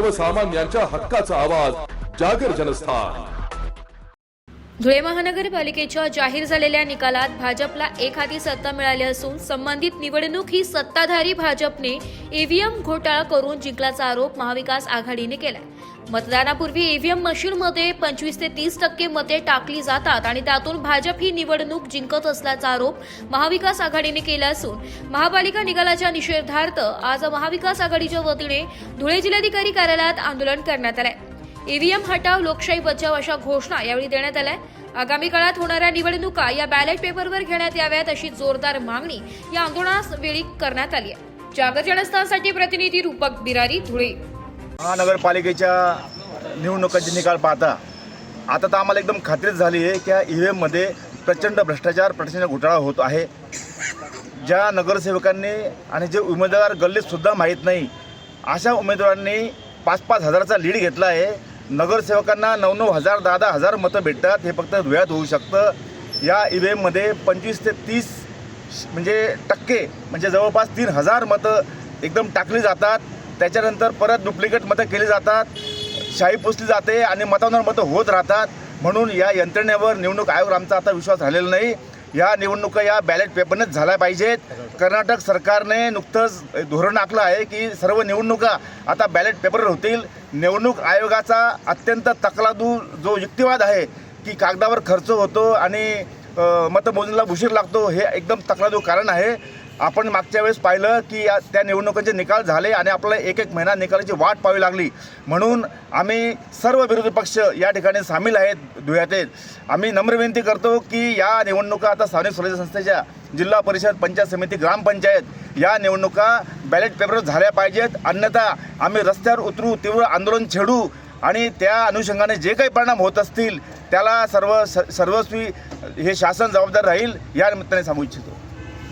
सर्वसामान्यांच्या हक्काचा आवाज जागर जनस्थान. धुळे महानगरपालिकेच्या जाहीर झालेल्या निकालात भाजपला एक हाती सत्ता मिळाली असून संबंधित निवडणूक ही सत्ताधारी भाजपने ईव्हीएम घोटाळा करून जिंकल्याचा आरोप महाविकास आघाडीने केलाय. मतदानापूर्वी ईव्हीएम मशीनमध्ये पंचवीस ते तीस टक्के मते टाकली जातात आणि त्यातून भाजप ही निवडणूक जिंकत असल्याचा आरोप महाविकास आघाडीने केला असून महापालिका निकालाच्या निषेधार्थ आज महाविकास आघाडीच्या वतीने धुळे जिल्हाधिकारी कार्यालयात आंदोलन करण्यात आलंय. ईव्हीएम हटाव लोकशाही बचाव अशा घोषणा यावेळी देण्यात आल्या. आगामी काळात होणाऱ्या निवडणुका या बॅलेट पेपरवर घेण्यात याव्यात अशी जोरदार मागणी या आंदोलनास वेळी करण्यात आली आहे. जागर जनस्थानसाठी प्रतिनिधी रूपक बिरारी धुळे. महानगरपालिकेच्या निवडणुकांचे निकाल पाहता आता तर आम्हाला एकदम खात्रीच झाली आहे की या ई व्ही एममध्ये प्रचंड भ्रष्टाचार प्रचंड घोटाळा होत आहे. ज्या नगरसेवकांनी आणि जे उमेदवार गल्लीतसुद्धा माहीत नाही अशा उमेदवारांनी पाच पाच हजाराचा लीड घेतला आहे. नगरसेवकांना नऊ नऊ हजार दहा दहा हजार मतं भेटतात हे फक्त धुळ्यात होऊ शकतं. या ई व्ही एममध्ये पंचवीस ते तीस म्हणजे टक्के म्हणजे जवळपास तीन हजार मतं एकदम टाकली जातात. त्याच्यानंतर परत डुप्लिकेट मतं केली जातात. शाही पुसली जाते आणि मतांवर मतं होत राहतात. म्हणून या यंत्रणेवर निवडणूक आयोग आमचा आता विश्वास राहिलेला नाही. या निवडणुका या बॅलेट पेपरनेच झाल्या पाहिजेत. कर्नाटक सरकारने नुकतंच धोरण आखलं आहे की सर्व निवडणुका आता बॅलेट पेपरवर होतील. निवडणूक आयोगाचा अत्यंत तकलादू जो युक्तिवाद आहे की कागदावर खर्च होतो आणि मतमोजणीला उशीर लागतो हे एकदम तकलादू कारण आहे. आपण मागच्या वेळेस पाहिलं की या त्या निवडणुकांचे निकाल झाले आणि आपल्याला एक एक महिना निकालाची वाट पाहावी लागली. म्हणून आम्ही सर्व विरोधी पक्ष या ठिकाणी सामील आहेत धुळ्यातेच आम्ही नम्र विनंती करतो की या निवडणुका आता स्थानिक स्वराज्य संस्थेच्या जिल्हा परिषद पंचायत समिती ग्रामपंचायत या निवडणुका बॅलेट पेपरवर झाल्या पाहिजेत. अन्यथा आम्ही रस्त्यावर उतरू तीव्र आंदोलन छेडू आणि त्या अनुषंगाने जे काही परिणाम होत असतील त्याला सर्व स सर्वस्वी हे शासन जबाबदार राहील या निमित्ताने सांगू इच्छितो.